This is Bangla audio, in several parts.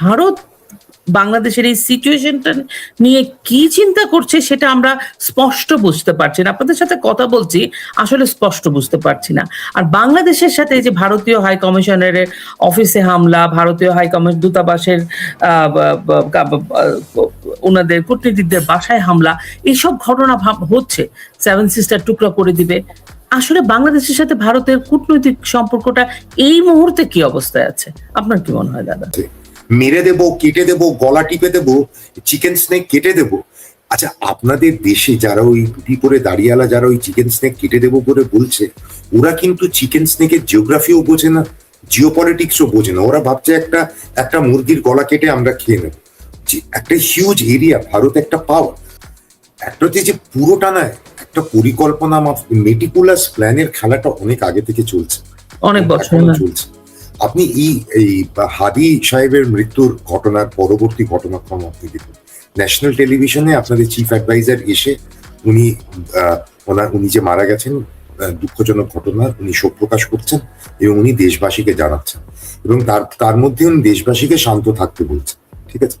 ভারত বাংলাদেশের এই সিচুয়েশনটা নিয়ে কি চিন্তা করছে সেটা আমরা স্পষ্ট বুঝতে পারছি না। আপনাদের সাথে কথা বলছি, আসলে স্পষ্ট বুঝতে পারছি না। আর বাংলাদেশের সাথে যে ভারতীয় হাই কমিশনারের অফিসে হামলা, ভারতীয় হাই কমিশন দূতাবাসের ওনাদের কূটনীতিকদের বাসায় হামলা এইসব ঘটনা হচ্ছে। সেভেন সিস্টার টুকরা করে দিবে। আসলে বাংলাদেশের সাথে ভারতের কূটনৈতিক সম্পর্কটা এই মুহূর্তে কি অবস্থায় আছে? আপনার কি মনে হয়, দাদা? মেরে দেবো কেটে দেবো গলা টিপে দেবো চিকেন স্নেক কেটে দেবো। আচ্ছা আপনাদের দেশে যারা ওই টুপি পরে দাঁড়িয়ালা যারা ওই চিকেন স্নেক কেটে দেবো করে বলছে ওরা কিন্তু চিকেন স্নেকের জিওগ্রাফিও বোঝে না জিও পলিটিক্সও বোঝে না। ওরা ভাবছে একটা একটা মুরগির গলা কেটে আমরা খেয়ে নেব। একটা হিউজ এরিয়া ভারত একটা পাওয়ার একটা হচ্ছে যে পুরোটা না একটা পরিকল্পনা মেটিকুলাস প্ল্যানের খেলাটা অনেক আগে থেকে চলছে। অনেক বছর চলছে। আপনি এই হাদি সাহেবের মৃত্যুর ঘটনার পরবর্তী ঘটনাক্রম আপনি দেখুন। ন্যাশনাল টেলিভিশনে আপনাদের চিফ অ্যাডভাইজার এসে উনি ওনার, উনি যে মারা গেছেন দুঃখজনক ঘটনা, উনি শোক প্রকাশ করছেন এবং উনি দেশবাসীকে জানাচ্ছেন এবং তার তার মধ্যে উনি দেশবাসীকে শান্ত থাকতে বলছেন, ঠিক আছে?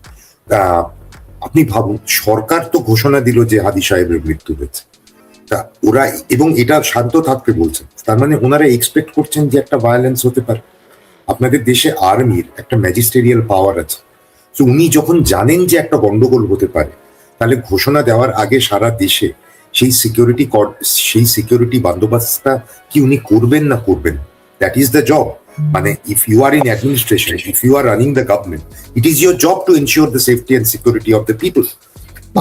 আপনি ভাবুন, সরকার তো ঘোষণা দিল যে হাদি সাহেবের মৃত্যু হয়েছে। তা, ওরা, এবং এটা শান্ত থাকতে বলছেন, তার মানে ওনারা এক্সপেক্ট করছেন যে একটা ভায়োলেন্স হতে পারে। আপনাদের দেশে আর্মির একটা ম্যাজিস্টেরিয়াল পাওয়ার আছে। তো উনি যখন জানেন যে একটা গন্ডগোল হতে পারে, তাহলে ঘোষণা দেওয়ার আগে সারা দেশে সেই সিকিউরিটি সেই সিকিউরিটি বন্দোবস্তটা কি উনি করবেন না করবেন? দ্যাট ইজ দ্য জব মানে if you are in administration if you are running the government it is your job to ensure the safety and security of the people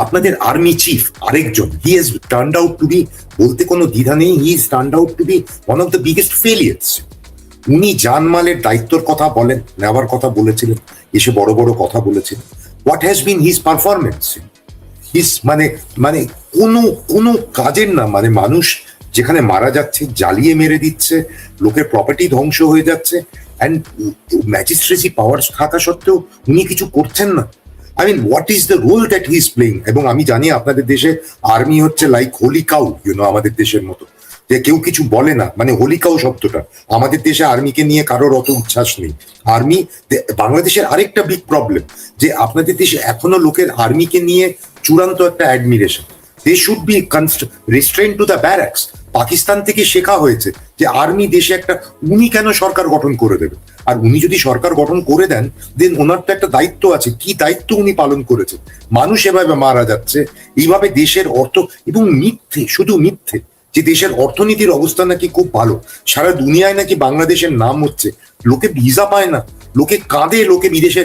আপনাদের আর্মি চিফ আরেকজন he has turn out to be বলতে কোনো দ্বিধা নেই he is turn out to be one of the biggest failures উনি জানমালের দায়িত্বর কথা বলেন, নেওয়ার কথা বলেছিলেন, এসে বড় বড় কথা বলেছিলেন। What has been his performance his মানে মানে কোনো কোনো কাজের না মানে মানুষ যেখানে মারা যাচ্ছে, জ্বালিয়ে মেরে দিচ্ছে, লোকের প্রপার্টি ধ্বংস হয়ে যাচ্ছে অ্যান্ড ম্যাজিস্ট্রেসি পাওয়ার থাকা সত্ত্বেও উনি কিছু করছেন না। I mean what is the role that he is playing এবং আমি জানি আপনাদের দেশে আর্মি হচ্ছে লাইক হোলি কাউ ইউনো আমাদের দেশের মতো। যে কেউ কিছু বলে না মানে হোলিকাও শব্দটা। আমাদের দেশে আর্মিকে নিয়ে কারোর অত উচ্ছ্বাস নেই। আর্মি বাংলাদেশের আরেকটা বিগ প্রবলেম যে আপনাদের দেশে এখনও লোকের আর্মিকে নিয়ে চূড়ান্ত একটা admiration they should be restrain to the barracks Pakistan থেকে শেখা হয়েছে যে আর্মি দেশে একটা, উনি কেন সরকার গঠন করে দেবে? আর উনি যদি সরকার গঠন করে দেন দেন ওনার তো একটা দায়িত্ব আছে। কি দায়িত্ব উনি পালন করেছেন? মানুষ এভাবে মারা যাচ্ছে। এইভাবে দেশের অর্থ, এবং মিথ্যে, শুধু মিথ্যে। যে দেশের অর্থনীতির অবস্থা নাকি খুব ভালো। সারা দুনিয়ায় নাকি বাংলাদেশের নাম হচ্ছে। লোকে ভিসা পায় না। লোকে কাঁদে, লোকে বিদেশে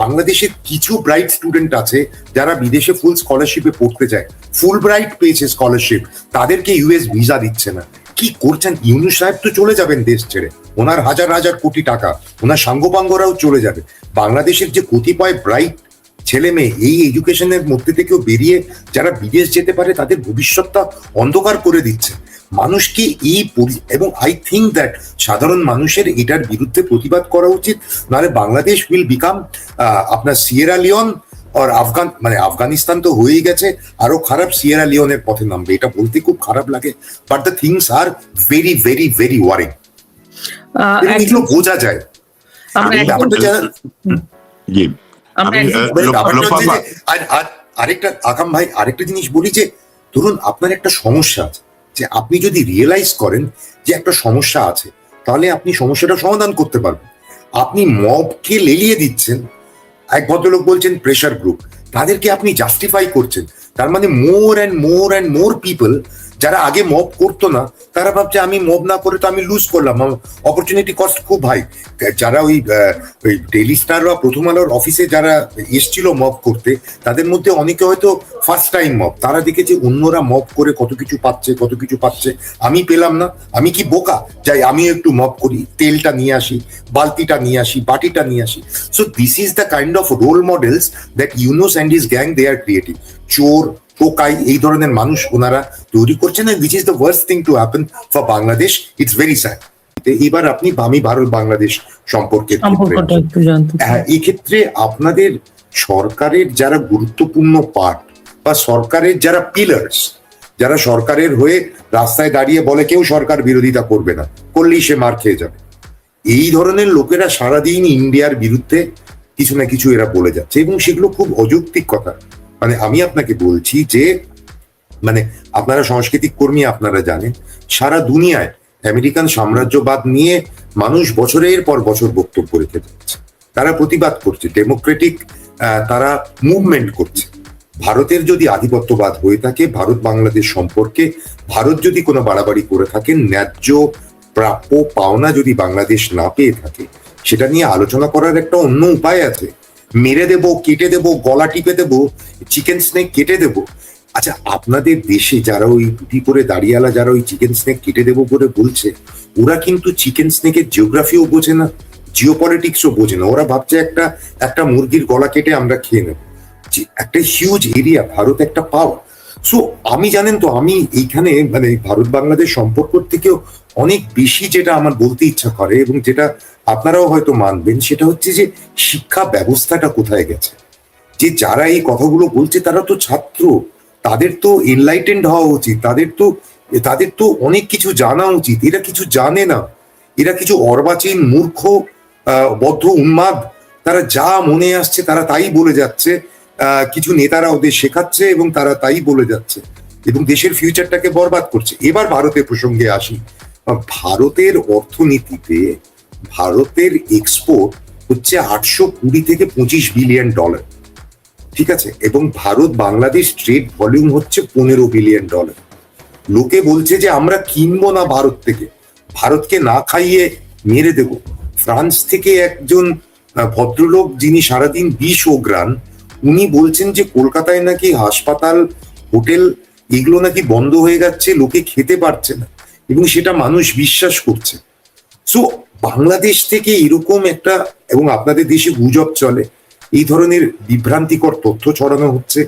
বাংলাদেশের কিছু ব্রাইট স্টুডেন্ট আছে যারা বিদেশে ফুল স্কলারশিপে পড়তে যায়। ফুল ব্রাইট পেয়েছে স্কলারশিপ তাদেরকে ইউএস ভিসা দিচ্ছে না। কি করছেন? ইউনুস সাহেব তো চলে যাবেন দেশ ছেড়ে। ওনার হাজার হাজার কোটি টাকা। ওনার সাঙ্গপাঙ্গরাও চলে যাবে। বাংলাদেশের যে কতিপয় ব্রাইট ছেলে মেয়ে এই এডুকেশনের মধ্যে থেকেও বেরিয়ে যারা বিদেশ যেতে পারে তাদের ভবিষ্যৎটা অন্ধকার করে দিচ্ছে। মানুষকে এই পরি- এবং আই থিঙ্ক দ্যাট সাধারণ মানুষের এটার বিরুদ্ধে প্রতিবাদ করা উচিত? নাহলে বাংলাদেশ উইল বিকাম আপনার সিয়েরা লিওন আর আফগান মানে আফগানিস্তান তো হয়েই গেছে আরও খারাপ সিয়েরা লিওনের পথে নামবে। এটা বলতে খুব খারাপ লাগে but the things are very very very worrying এগুলো বোঝা যায়। ব্যাপারটা আরেকটা আকাম ভাই আরেকটা জিনিস বলি যে ধরুন আপনার একটা সমস্যা আছে যে আপনি যদি রিয়েলাইজ করেন যে একটা সমস্যা আছে তাহলে আপনি সমস্যাটা সমাধান করতে পারবেন। আপনি মবকে লেলিয়ে দিচ্ছেন এক ভদ্রলোক বলছেন প্রেশার গ্রুপ তাদেরকে আপনি জাস্টিফাই করছেন তার মানে more and more and more people যারা আগে মব করতো না, তারা ভাবছে আমি মব না করে তো আমি লুজ করলাম। অপরচুনিটি কস্ট খুব হাই যারা ওই ডেলি স্টার বা প্রথম আলোর অফিসে যারা এসছিল মব করতে, তাদের মধ্যে অনেকে হয়তো ফার্স্ট টাইম মব তারা দেখেছে অন্যরা মব করে কত কিছু পাচ্ছে, কত কিছু পাচ্ছে। আমি পেলাম না। আমি কি বোকা? যাই আমি একটু মব করি। তেলটা নিয়ে আসি, বালতিটা নিয়ে আসি, বাটিটা নিয়ে আসি। So this is the kind of role models that Yunus and is gang they are creative চোর টোকাই এই ধরনের মানুষ ওনারা তৈরি করছেন which is the worst thing to happen for Bangladesh it's very sad এবার আপনি আমি ভারত বাংলাদেশ সম্পর্কে। হ্যাঁ এক্ষেত্রে আপনাদের সরকারের যারা গুরুত্বপূর্ণ পার্ট বা সরকারের যারা পিলার্স যারা সরকারের হয়ে রাস্তায় দাঁড়িয়ে বলে কেউ সরকার বিরোধিতা করবে না করলেই সে মার খেয়ে যাবে। এই ধরনের লোকেরা সারাদিন ইন্ডিয়ার বিরুদ্ধে কিছু না কিছু এরা বলে যাচ্ছে এবং সেগুলো খুব অযৌক্তিক কথা। মানে আমি আপনাকে বলছি যে মানে আপনারা সাংস্কৃতিক কর্মী আপনারা জানেন, সারা দুনিয়ায় আমেরিকান সাম্রাজ্যবাদ নিয়ে মানুষ বছরের পর বছর বক্তব্য রেখে যাচ্ছে। তারা প্রতিবাদ করছে, ডেমোক্রেটিক তারা মুভমেন্ট করছে। ভারতের যদি আধিপত্যবাদ হয়ে থাকে, ভারত বাংলাদেশ সম্পর্কে, ভারত যদি কোনো বাড়াবাড়ি করে থাকে, ন্যায্য প্রাপ্য পাওনা যদি বাংলাদেশ না পেয়ে থাকে, সেটা নিয়ে আলোচনা করার একটা অন্য উপায় আছে। মেরে দেব, কেটে দেব, গলা টিপে দেব চিকেন স্নেক কেটে দেব। আচ্ছা আপনাদের দেশে যারা ওই টুটি করে দাঁড়িয়ালা যারা ওই চিকেন স্নেক কেটে দেব করে বলছে, ওরা কিন্তু চিকেন স্নেকের জিওগ্রাফিও বোঝে না জিও পলিটিক্সও বোঝে না। ওরা ভাবছে একটা একটা মুরগির গলা কেটে আমরা খেয়ে নেব। একটা হিউজ এরিয়া ভারত একটা পাওয়ার সো আমি জানেন তো, আমি এইখানে মানে ভারত বাংলাদেশ সম্পর্ক থেকেও অনেক বেশি যেটা আমার বলতে ইচ্ছা করে এবং যেটা আপনারাও হয়তো মানবেন, সেটা হচ্ছে যে শিক্ষা ব্যবস্থাটা কোথায় গেছে? যে যারা এই কথাগুলো বলছে তারা তো ছাত্র, তাদের তো এনলাইটেন্ড হওয়া উচিত, তাদের তো তাদের তো অনেক কিছু জানা উচিত, এরা কিছু জানে না, এরা কিছু অর্বাচীন মূর্খ বদ্ধ উন্মাদ, তারা যা মনে আসছে তারা তাই বলে যাচ্ছে কিছু নেতারা ওদের শেখাচ্ছে এবং তারা তাই বলে যাচ্ছে এবং দেশের ফিউচারটাকে বরবাদ করছে। এবার ভারতের প্রসঙ্গে আসি। ভারতের অর্থনীতিতে ভারতের এক্সপোর্ট হচ্ছে আটশো কুড়ি থেকে পঁচিশ বিলিয়ন ডলার ঠিক আছে? এবং ভারত বাংলাদেশ ট্রেড ভলিউম হচ্ছে পনেরো বিলিয়ন ডলার লোকে বলছে যে আমরা কিনবো না ভারত থেকে। ভারতকে না খাইয়ে মেরে দেব। ফ্রান্স থেকে একজন ভদ্রলোক যিনি সারাদিন বিষ ওগ্রান উনি বলছেন যে কলকাতায় নাকি হাসপাতাল, হোটেল এগুলো নাকি বন্ধ হয়ে যাচ্ছে, লোকে খেতে পারছে না এবং সেটা মানুষ বিশ্বাস করছে। সো বাংলাদেশ থেকে এরকম একটা এবং আপনাদের দেশে গুজব চলে, এই ধরনের বিভ্রান্তিকর তথ্য ছড়ানো হচ্ছে,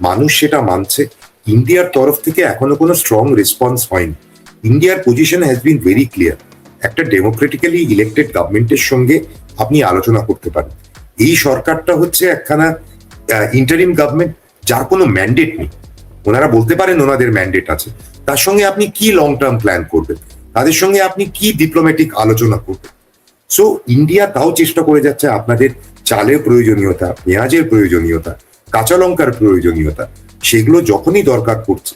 মানুষ সেটা মানছে। ইন্ডিয়ার তরফ থেকে এখনও কোনো স্ট্রং রেসপন্স হয়নি। ইন্ডিয়ার position has been very clear একটা ডেমোক্রেটিক্যালি ইলেক্টেড গভর্নমেন্টের সঙ্গে আপনি আলোচনা করতে পারেন। এই সরকারটা হচ্ছে একখানা ইন্টারিম গভর্নমেন্ট যার কোনো ম্যান্ডেট নেই। ওনারা বলতে পারেন ওনাদের ম্যান্ডেট আছে। তার সঙ্গে আপনি কি লং টার্ম প্ল্যান করবেন? তাদের সঙ্গে আপনি কি ডিপ্লোম্যাটিক আলোচনা করবেন? সো ইন্ডিয়া তাও চেষ্টা করে যাচ্ছে আপনাদের চালের প্রয়োজনীয়তা, পেঁয়াজের প্রয়োজনীয়তা, কাঁচা লঙ্কার প্রয়োজনীয়তা, সেগুলো যখনই দরকার পড়ছে।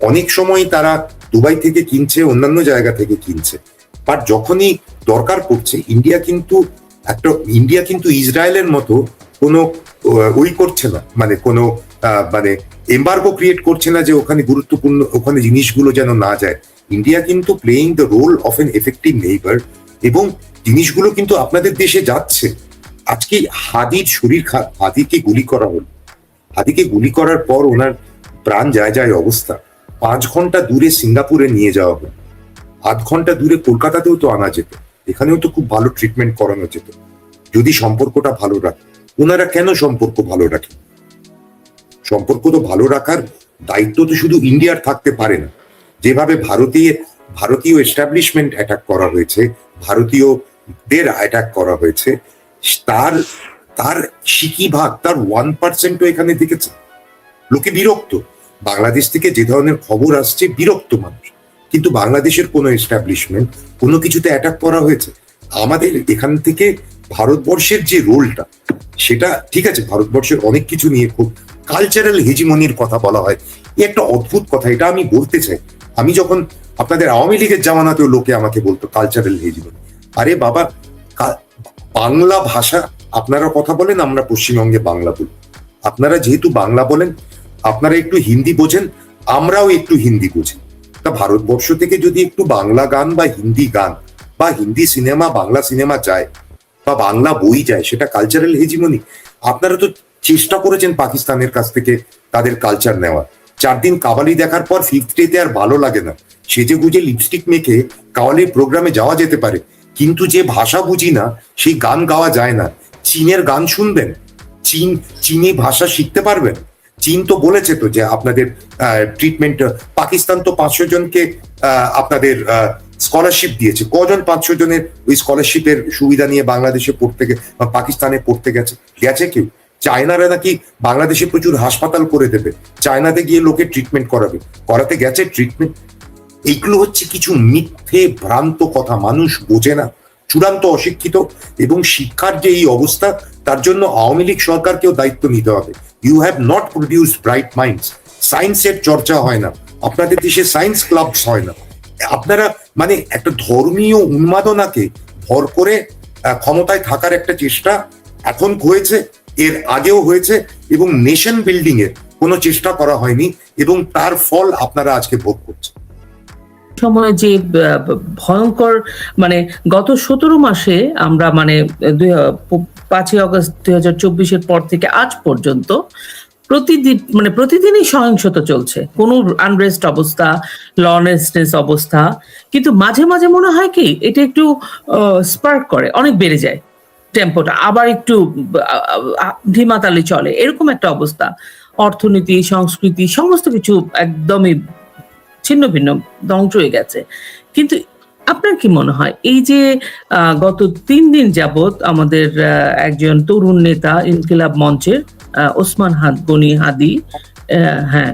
অনেক সময় তারা দুবাই থেকে কিনছে, অন্যান্য জায়গা থেকে কিনছে। বাট যখনই দরকার পড়ছে ইন্ডিয়া কিন্তু একটা ইন্ডিয়া কিন্তু ইসরায়েলের মতো কোনো ওই করছে না। মানে কোনো মানে এম্বার্গো ক্রিয়েট করছে না যে ওখানে গুরুত্বপূর্ণ, ওখানে জিনিসগুলো যেন না যায়। ইন্ডিয়া কিন্তু playing the role of an effective neighbour এবং জিনিসগুলো কিন্তু আপনাদের দেশে যাচ্ছে। আজকে হাদির শরীর হাদিকে গুলি করা হলো। হাদিকে গুলি করার পর ওনার প্রাণ যায় যায় অবস্থা। পাঁচ ঘণ্টা দূরে সিঙ্গাপুরে নিয়ে যাওয়া হলো। আধ ঘণ্টা দূরে কলকাতাতেও তো আনা যেত। এখানেও তো খুব ভালো ট্রিটমেন্ট করানো যেত। যদি সম্পর্কটা ভালো রাখে ওনারা কেন সম্পর্ক ভালো রাখে? সম্পর্ক তো ভালো রাখার দায়িত্ব তো শুধু ইন্ডিয়ার থাকতে পারে না। যেভাবে ভারতীয় ভারতীয় এস্টাবলিশমেন্ট অ্যাটাক করা হয়েছে, ভারতীয়দের অ্যাটাক করা হয়েছে, তার তার সিকি ভাগ, তার ওয়ান পার্সেন্টও এখানে দেখেছে। লোকে বিরক্ত। বাংলাদেশ থেকে যে ধরনের খবর আসছে, বিরক্ত মানুষ। কিন্তু বাংলাদেশের কোনো এস্টাবলিশমেন্ট কোনো কিছুতে অ্যাটাক করা হয়েছে। আমাদের এখান থেকে ভারতবর্ষের যে রোলটা সেটা ঠিক আছে, ভারতবর্ষের অনেক কিছু নিয়ে খুব কালচারাল হেজিমনির কথা বলা হয়। এ একটা অদ্ভুত কথা, এটা আমি বলতে চাই। আমি যখন আপনাদের আওয়ামী লীগের জামানাতেও লোকে আমাকে বলতো কালচারাল হেজিমনি আরে বাবা বাংলা ভাষা, আপনারা কথা বলেন, আমরা পশ্চিমবঙ্গে বাংলা বলি। আপনারা যেহেতু বাংলা বলেন, আপনারা একটু হিন্দি বোঝেন, আমরাও একটু হিন্দি বুঝি। তা ভারতবর্ষ থেকে যদি একটু বাংলা গান বা হিন্দি গান বা হিন্দি সিনেমা, বাংলা সিনেমা যায় বা বাংলা বই যায়, সেটা কালচারাল হেজিমনি আপনারা তো চেষ্টা করেছেন পাকিস্তানের কাছ থেকে তাদের কালচার নেওয়া চার দিন কাবালি দেখার পর ফিফথ ডেতে আর ভালো লাগে না। সেজে গুজে লিপস্টিক মেখে কাওয়ালির প্রোগ্রামে যাওয়া যেতে পারে। কিন্তু যে ভাষা বুঝি না, সেই গান গাওয়া যায় না। চীনের গান শুনবেন? চীন, চীনি ভাষা শিখতে পারবেন? চীন তো বলেছে তো যে আপনাদের ট্রিটমেন্ট পাকিস্তান তো পাঁচশো জনকে আপনাদের স্কলারশিপ দিয়েছে। কজন পাঁচশো জনের ওই স্কলারশিপের সুবিধা নিয়ে বাংলাদেশে পড়তে বা পাকিস্তানে পড়তে গেছে? গেছে কেউ চায়নারা নাকি বাংলাদেশে প্রচুর হাসপাতাল করে দেবে। চায়নাতে গিয়ে লোকে ট্রিটমেন্ট করাবে। করাতে গেছে ট্রিটমেন্ট এইগুলো হচ্ছে কিছু মিথ্যে, ভ্রান্ত কথা। মানুষ বোঝে না। চূড়ান্ত অশিক্ষিত এবং শিক্ষার যে এই অবস্থা, তার জন্য আওয়ামী লীগ সরকারকেও দায়িত্ব নিতে হবে। You have not produce bright minds সায়েন্সের চর্চা হয় না। আপনাদের দেশে সায়েন্স ক্লাবস হয় না। আপনারা মানে একটা ধর্মীয় উন্মাদনাকে ভর করে ক্ষমতায় থাকার একটা চেষ্টা এখন হয়েছে, এর আগেও হয়েছে এবং নেশন বিল্ডিং এর কোনো চেষ্টা করা হয়নি এবং তার ফল আপনারা আজকে ভোগ করছেন। সময় যে ভয়ঙ্কর মানে গত সতেরো মাসে আমরা মানে পাঁচই আগস্ট দুই হাজার চব্বিশের পর থেকে আজ পর্যন্ত প্রতিদিন মানে প্রতিদিনই সহিংসতা চলছে। কোনো আনরেস্ট অবস্থা লনেসনেস অবস্থা, কিন্তু মাঝে মাঝে মনে হয় কি, এটা একটু স্পার্ক করে, অনেক বেড়ে যায় টেম্পোটা আবার একটু ধিমাতালি চলে, এরকম একটা অবস্থা। অর্থনীতি, সংস্কৃতি, সমস্ত কিছু একদমই ছিন্ন ভিন্ন, ধ্বংস হয়ে গেছে। কিন্তু আপনার কি মনে হয়? এই যে গত তিন দিন যাবত আমাদের একজন তরুণ নেতা ইনকিলাব মঞ্চের ওসমান হাত গনি হাদি হ্যাঁ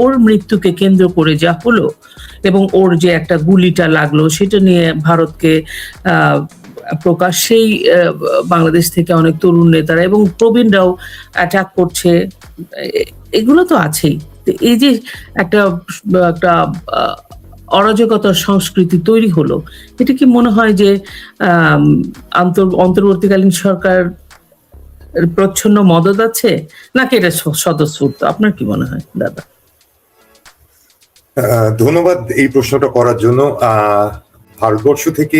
ওর মৃত্যুকে কেন্দ্র করে যা হলো এবং ওর যে একটা গুলিটা লাগল সেটা নিয়ে ভারতকে প্রকাশ্যেই বাংলাদেশ থেকে অনেক তরুণ নেতারা এবং প্রবীণরাও অ্যাটাক করছে। এগুলো তো আছেই। এই যে একটা একটা অরাজকতার সংস্কৃতি তৈরি হলো। এটা কি মনে হয় যে অন্তর্বর্তীকালীন সরকার প্রচ্ছন্ন মদত আছে? নাকি এটা স্বতঃস্ফূর্ত? আপনার কি মনে হয়, দাদা? ধন্যবাদ এই প্রশ্নটা করার জন্য। ভারতবর্ষ থেকে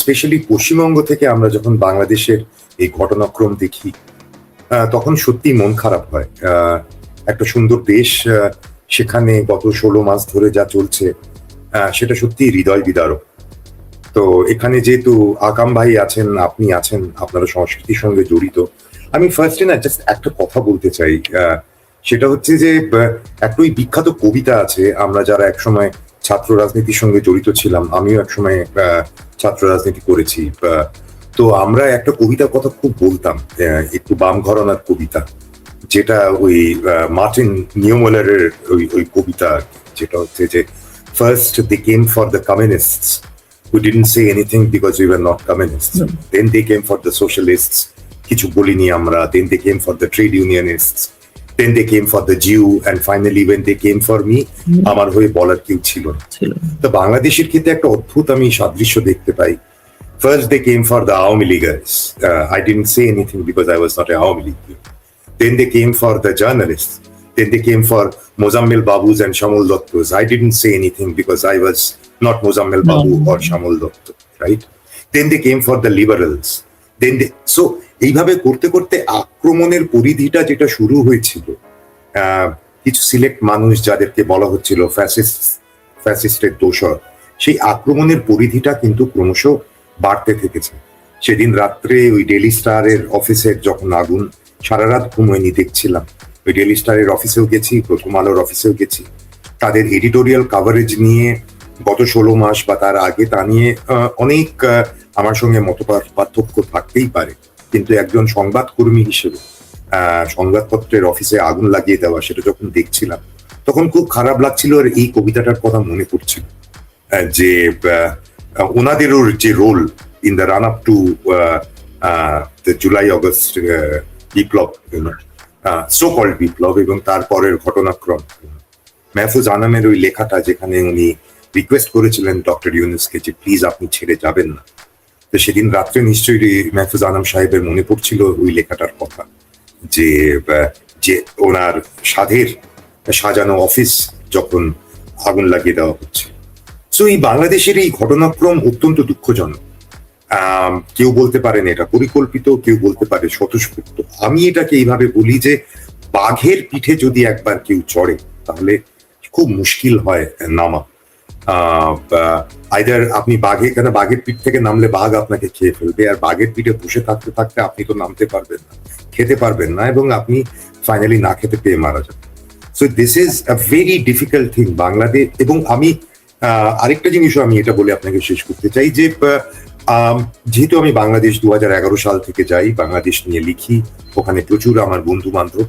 স্পেশালি পশ্চিমবঙ্গ থেকে আমরা যখন বাংলাদেশের এই ঘটনাক্রম দেখি তখন সত্যি মন খারাপ হয়। একটা সুন্দর দেশ সেখানে গত ষোলো মাস ধরে যা চলছে সেটা সত্যি হৃদয় বিদারক। তো এখানে যেহেতু আকাম ভাই আছেন, আপনি আছেন, আপনারা সংস্কৃতির সঙ্গে জড়িত, আমি ফার্স্টে না জাস্ট একটা কথা বলতে চাই সেটা হচ্ছে যে একটা ওই বিখ্যাত কবিতা আছে, আমরা যারা একসময় ছাত্র রাজনীতির সঙ্গে জড়িত ছিলাম, আমিও একসময় ছাত্র রাজনীতি করেছি তো আমরা একটা কবিতার কথা খুব বলতাম একটু বাম ঘরানার কবিতা। যেটা ওই মার্টিন নিউমোলারের ওই ওই কবিতা যেটা হচ্ছে যে first they came for the we didn't say anything because we were not communists. No. Then they came for the socialists, কিছু বলিনি আমরা then they came for the trade unionists then they came for the Jew and finally when they came for me আমার হয়ে বলার কেউ ছিল না তো বাংলাদেশের ক্ষেত্রে একটা অদ্ভুত আমি সাদৃশ্য দেখতে পাই first they came for the Awami Leaguers I didn't say anything because I was not a Awami League then they came for the journalists then they came for Mozammil Babus and Shamul Dottos. I didn't say anything because I was not Mozammil Babu No. or Shamul Dotto, right? Then they came for the liberals. Then they, so এইভাবে করতে করতে আক্রমণের পরিধিটা যেটা শুরু হয়েছিল কিছু সিলেক্ট মানুষ যাদেরকে বলা হচ্ছিল ফ্যাসিস্ট ফ্যাসিস্টের দোষর সেই আক্রমণের পরিধিটা কিন্তু ক্রমশ বাড়তে থেকেছে সেদিন রাত্রে ওই ডেলি স্টারের অফিসের যখন আগুন সারা রাত ঘুমোয়নি দেখছিলাম। ডেলি স্টারের অফিসেও গেছি প্রথম আলোর অফিসেও গেছি। তাদের এডিটোরিয়াল কাভারেজ নিয়ে গত ষোলো মাস বা তার আগে তা নিয়ে অনেক আমার সঙ্গে মত পার্থক্য থাকতেই পারে। কিন্তু একজন সংবাদকর্মী হিসেবে সংবাদপত্রের অফিসে আগুন লাগিয়ে দেওয়া সেটা যখন দেখছিলাম তখন খুব খারাপ লাগছিল আর এই কবিতাটার কথা মনে আহ, যে ওনাদেরও যে role in the run up to July August Biplab so called বিপ্লব এবং তারপরের ঘটনাক্রম। মেহফুজ আনামের ওই লেখাটা যেখানে উনি রিকোয়েস্ট করেছিলেন ডক্টর ইউনুসকে যে প্লিজ আপনি ছেড়ে যাবেন না। তো সেদিন রাত্রে নিশ্চয়ই মেহফুজ আনাম সাহেবের মনে পড়ছিল ওই লেখাটার কথা যে যে ওনার সাধের সাজানো অফিস যখন আগুন লাগিয়ে দেওয়া হচ্ছে। সো এই বাংলাদেশের এই ঘটনাক্রম অত্যন্ত দুঃখজনক। কেউ বলতে পারেন এটা পরিকল্পিত, কেউ বলতে পারে স্বতঃস্ফূর্ত। আমি এটাকে এইভাবে বলি যে, বাঘের পিঠে যদি একবার কেউ চড়ে, তাহলে খুব মুশকিল হয় নামা। আইদার আপনি বাঘে, কেন বাঘের পিঠ থেকে নামলে বাঘ আপনাকে খেয়ে ফেলবে, আর বাঘের পিঠে বসে থাকতে থাকতে আপনি তো নামতে পারবেন না, খেতে পারবেন না, এবং আপনি ফাইনালি না খেতে পেয়ে মারা যাবেন। So this is a very difficult thing Bangladesh, এবং আমি আরেকটা জিনিসও আমি এটা বলে আপনাকে শেষ করতে চাই যে যেহেতু আমি বাংলাদেশ দু হাজার এগারো সাল থেকে যাই বাংলাদেশ নিয়ে লিখি ওখানে প্রচুর আমার বন্ধু বান্ধব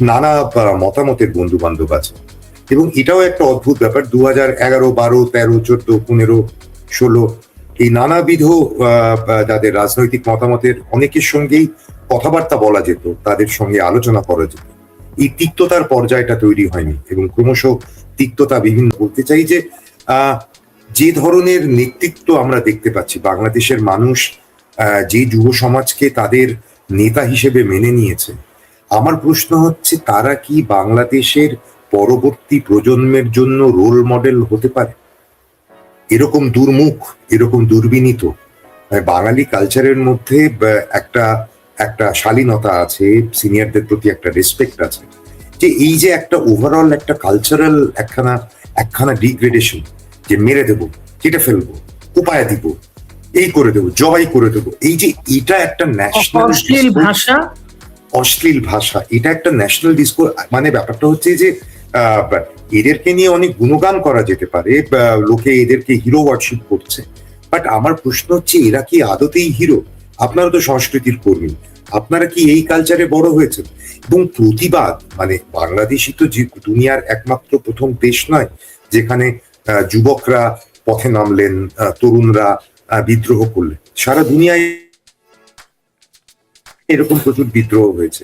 নানা মতামতের বন্ধু বান্ধব আছে। এবং এটাও একটা অদ্ভুত ব্যাপার দু হাজার এগারো বারো তেরো চোদ্দ পনেরো ষোলো এই নানাবিধ তাদের রাজনৈতিক মতামতের অনেকের সঙ্গেই কথাবার্তা বলা যেত তাদের সঙ্গে আলোচনা করা যেত। এই তিক্ততার পর্যায়টা তৈরি হয়নি এবং ক্রমশ তিক্ততা বিভিন্ন বলতে চাই যে আহ, যে ধরনের নেতৃত্ব আমরা দেখতে পাচ্ছি, বাংলাদেশের মানুষ যে যুব সমাজকে তাদের নেতা হিসেবে মেনে নিয়েছে, আমার প্রশ্ন হচ্ছে তারা কি বাংলাদেশের পরবর্তী প্রজন্মের জন্য রোল মডেল হতে পারে? এরকম দুর্মুখ, এরকম দুর্বিনীত বাঙালি কালচারের মধ্যে একটা একটা শালীনতা আছে সিনিয়রদের প্রতি একটা রেসপেক্ট আছে, যে এই যে একটা ওভারঅল একটা কালচারাল একখানা একখানা ডিগ্রেডেশন যে মেরে দেবো কেটে ফেলব উপায় দিব এই করে দেবো জবাই করে দেবো। এই যে এটা একটা ন্যাশনাল ভাষা? অশ্লীল ভাষা এটা একটা ন্যাশনাল ডিসকোর মানে ব্যাপারটা হচ্ছে যে এদেরকে নিয়ে অনেক গুণগান করা যেতে পারে লোকে এদেরকে হিরো ওয়ার্শিপ করছে। বাট আমার প্রশ্ন হচ্ছে এরা কি আদতেই হিরো আপনারা তো সংস্কৃতির কর্মী। আপনারা কি এই কালচারে বড় হয়েছেন? এবং প্রতিবাদ মানে বাংলাদেশই তো দুনিয়ার একমাত্র প্রথম দেশ নয় যেখানে যুবকরা পথে নামলেন তরুণরা বিদ্রোহ করলেন। সারা দুনিয়ায় এরকম প্রচুর বিদ্রোহ হয়েছে।